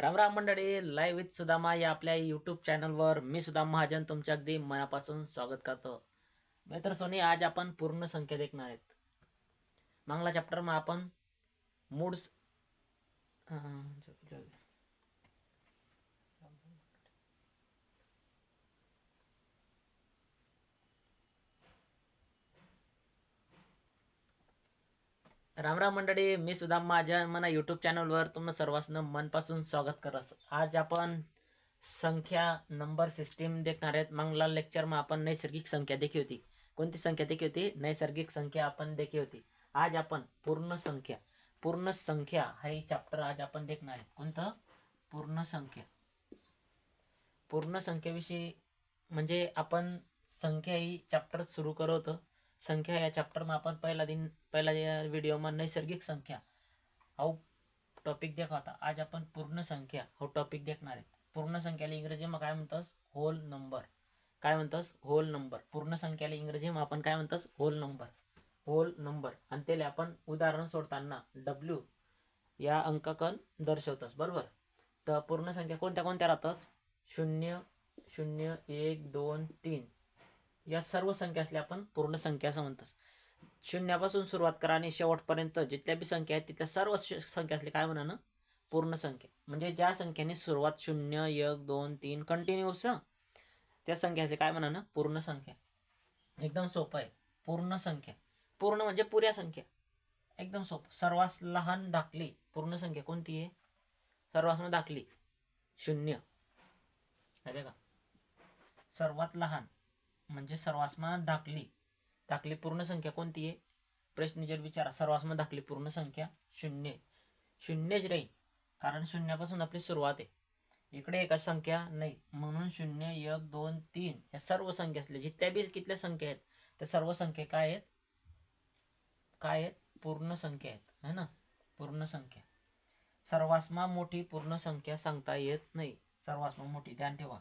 राम राम मंडळी live with Sudama या आपल्या युट्यूब चॅनलवर मी सुदाम महाजन तुमच्या अगदी मनापासून स्वागत करतो. मित्र सोनी आज आपण पूर्ण संख्या देखणार आहेत. मागला चॅप्टर आपण मूड रामराम मंडळी मी सुद्धा माझ्या मना युट्यूब चॅनलवर तुम्हाला सर्वांचं मनपासून स्वागत करत आज आपण संख्या नंबर सिस्टीम देखणार आहेत. मंगला लेक्चर आपण नैसर्गिक संख्या देखी होती. कोणती संख्या देखी होती? नैसर्गिक संख्या आपण देखी होती. आज आपण पूर्ण संख्या पूर्ण संख्या हा चॅप्टर आज आपण देखणार आहे. कोणतं? पूर्ण संख्या. पूर्ण संख्येविषयी म्हणजे आपण संख्या ही चॅप्टर सुरू करवतो संख्या या चॅप्टर में आपण पहिला दिन पहिला व्हिडिओ में नैसर्गिक संख्या. हा टॉपिक देखा होता. आज आपण पूर्ण संख्या हा टॉपिक देखणार आहे पूर्ण संख्याला इंग्रजीमध्ये काय म्हणतोस? होल नंबर काय म्हणतोस? होल नंबर पूर्ण संख्याला इंग्रजीमध्ये आपण काय म्हणतोस? होल नंबर होल नंबर आणि त्याला आपण उदाहरण सोडताना डब्ल्यू या अंकाकन दर्शवतोस. बरोबर? तर पूर्ण संख्या कोणत्या कोणत्या राहतस? शून्य शून्य एक दोन तीन. या सर्व संख्या असल्या आपण पूर्ण संख्या असं म्हणतात. शून्यापासून सुरुवात करा आणि शेवटपर्यंत जितल्या बी संख्या आहेत तिथल्या सर्व संख्या असल्या काय म्हणा ना पूर्ण संख्या. म्हणजे ज्या संख्येने सुरुवात शून्य एक दोन तीन कंटिन्यूस त्या संख्या असल्या काय म्हणा ना पूर्ण संख्या. एकदम सोपं आहे. पूर्ण संख्या. पूर्ण म्हणजे पुऱ्या संख्या. एकदम सोपं. सर्वात लहान दाखली पूर्ण संख्या कोणती आहे? सर्वात दाखली शून्य. का? सर्वात लहान. म्हणजे सर्वास्मा दाखली. दाखली पूर्ण संख्या कोणती आहे? प्रश्न जर विचारा सर्वासमा दाखली पूर्ण संख्या शून्य. शून्यच राहील कारण शून्यापासून आपली सुरुवात आहे. इकडे एका संख्या नाही म्हणून शून्य एक दोन तीन या सर्व संख्या असल्या जितक्या बी कितल्या संख्या आहेत त्या सर्व संख्या काय आहेत? काय आहेत? पूर्ण संख्या आहेत है ना? पूर्ण संख्या. सर्वास्मा मोठी पूर्ण संख्या सांगता येत नाही. सर्वात मोठी ध्यान ठेवा.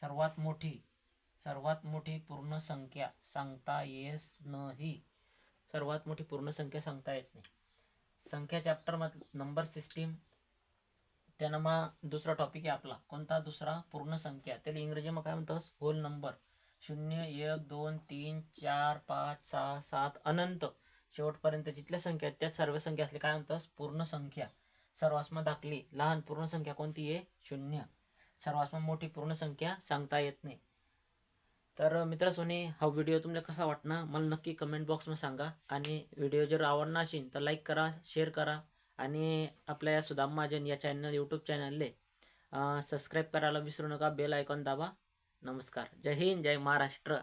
सर्वात मोठी सर्वात मोठी पूर्ण संख्या सांगता येस नाही. सर्वात मोठी पूर्ण संख्या सांगता येत नाही. संख्या चॅप्टर मधलं नंबर सिस्टीम त्यानं दुसरा टॉपिक आहे आपला. कोणता दुसरा पूर्ण संख्या? त्याला इंग्रजीमध्ये काय म्हणतोस? होल नंबर शून्य एक दोन तीन चार पाच सहा सात अनंत. शेवटपर्यंत जिथल्या संख्या आहेत त्यात सर्व संख्या असले काय म्हणतोस? पूर्ण संख्या. सर्वास्मा दाखली. लहान पूर्ण संख्या कोणती आहे? शून्य. सर्वासमा मोठी पूर्ण संख्या सांगता येत नाही. तर मित्र सोनी हा व्हिडिओ तुम्हाला कसा वाटणार मला नक्की कमेंट बॉक्समध्ये सांगा. आणि व्हिडिओ जर आवडला असेल तर लाईक करा शेअर करा. आणि आपल्या या सुदाम महाजन या चॅनल यूट्यूब चॅनलले सबस्क्राईब करायला विसरू नका. बेल आयकॉन दाबा. नमस्कार. जय हिंद जय महाराष्ट्र.